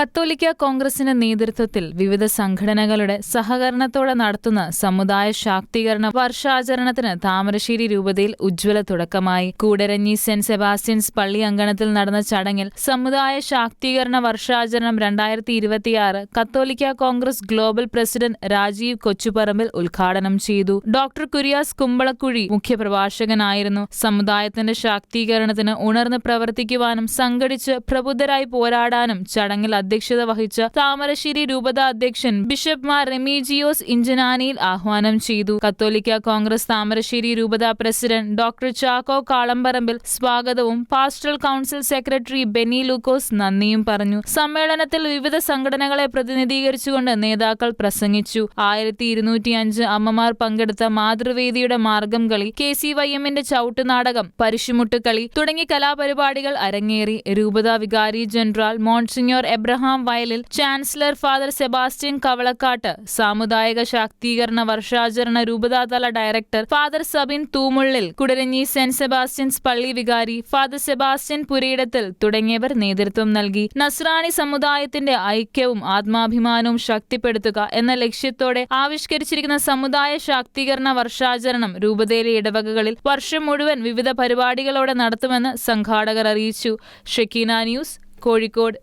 കത്തോലിക്ക കോൺഗ്രസിന്റെ നേതൃത്വത്തിൽ വിവിധ സംഘടനകളുടെ സഹകരണത്തോടെ നടത്തുന്ന സമുദായ ശാക്തീകരണ വർഷാചരണത്തിന് താമരശ്ശേരി രൂപതയിൽ ഉജ്ജ്വല തുടക്കമായി. കൂടരഞ്ഞി സെന്റ് സെബാസ്റ്റ്യൻസ് പള്ളി അങ്കണത്തിൽ നടന്ന ചടങ്ങിൽ സമുദായ ശാക്തീകരണ വർഷാചരണം രണ്ടായിരത്തി ഇരുപത്തിയാറ് കത്തോലിക്ക Congress global president Rajeev Kochuparambil ഉദ്ഘാടനം ചെയ്തു. ഡോക്ടർ കുര്യാസ് കുമ്പളക്കുഴി മുഖ്യപ്രഭാഷകനായിരുന്നു. സമുദായത്തിന്റെ ശാക്തീകരണത്തിന് ഉണർന്ന് പ്രവർത്തിക്കുവാനും സംഘടിച്ച് പ്രബുദ്ധരായി പോരാടാനും ചടങ്ങിൽ അധ്യക്ഷത വഹിച്ച താമരശ്ശേരി രൂപത അധ്യക്ഷൻ ബിഷപ്പ് മാർ റെമീജിയോസ് ഇഞ്ചനാനിയിൽ ആഹ്വാനം ചെയ്തു. കത്തോലിക്ക കോൺഗ്രസ് താമരശ്ശേരി രൂപത പ്രസിഡന്റ് ഡോക്ടർ ചാക്കോ കാളമ്പറമ്പിൽ സ്വാഗതവും pastoral council secretary Benny Lukose നന്ദിയും പറഞ്ഞു. സമ്മേളനത്തിൽ വിവിധ സംഘടനകളെ പ്രതിനിധീകരിച്ചുകൊണ്ട് നേതാക്കൾ പ്രസംഗിച്ചു. ആയിരത്തി ഇരുന്നൂറ്റി അഞ്ച് അമ്മമാർ പങ്കെടുത്ത മാതൃവേദിയുടെ മാർഗം കളി കെ സി വൈ എമ്മിന്റെ ചവിട്ടുനാടകം പരിശുമുട്ടുകളി തുടങ്ങി കലാപരിപാടികൾ അരങ്ങേറി. രൂപത വികാരി general monsignor Abraham Vayalil chancellor father Sebastian Kavalakkattu സാമുദായിക ശാക്തീകരണ വർഷാചരണ രൂപതാതല director father Sabin Thoomullil Koodaranji saint Sebastian's പള്ളി വികാരി ഫാദർ സെബാസ്റ്റ്യൻ പുരയിടത്തിൽ തുടങ്ങിയവർ നേതൃത്വം നൽകി. നസ്രാണി സമുദായത്തിന്റെ ഐക്യവും ആത്മാഭിമാനവും ശക്തിപ്പെടുത്തുക എന്ന ലക്ഷ്യത്തോടെ ആവിഷ്കരിച്ചിരിക്കുന്ന സമുദായ ശാക്തീകരണ വർഷാചരണം രൂപതയിലെ ഇടവകകളിൽ വർഷം മുഴുവൻ വിവിധ പരിപാടികളോടെ നടത്തുമെന്ന് സംഘാടകർ അറിയിച്ചു. ഷെക്കീന ന്യൂസ് കോഴിക്കോട്.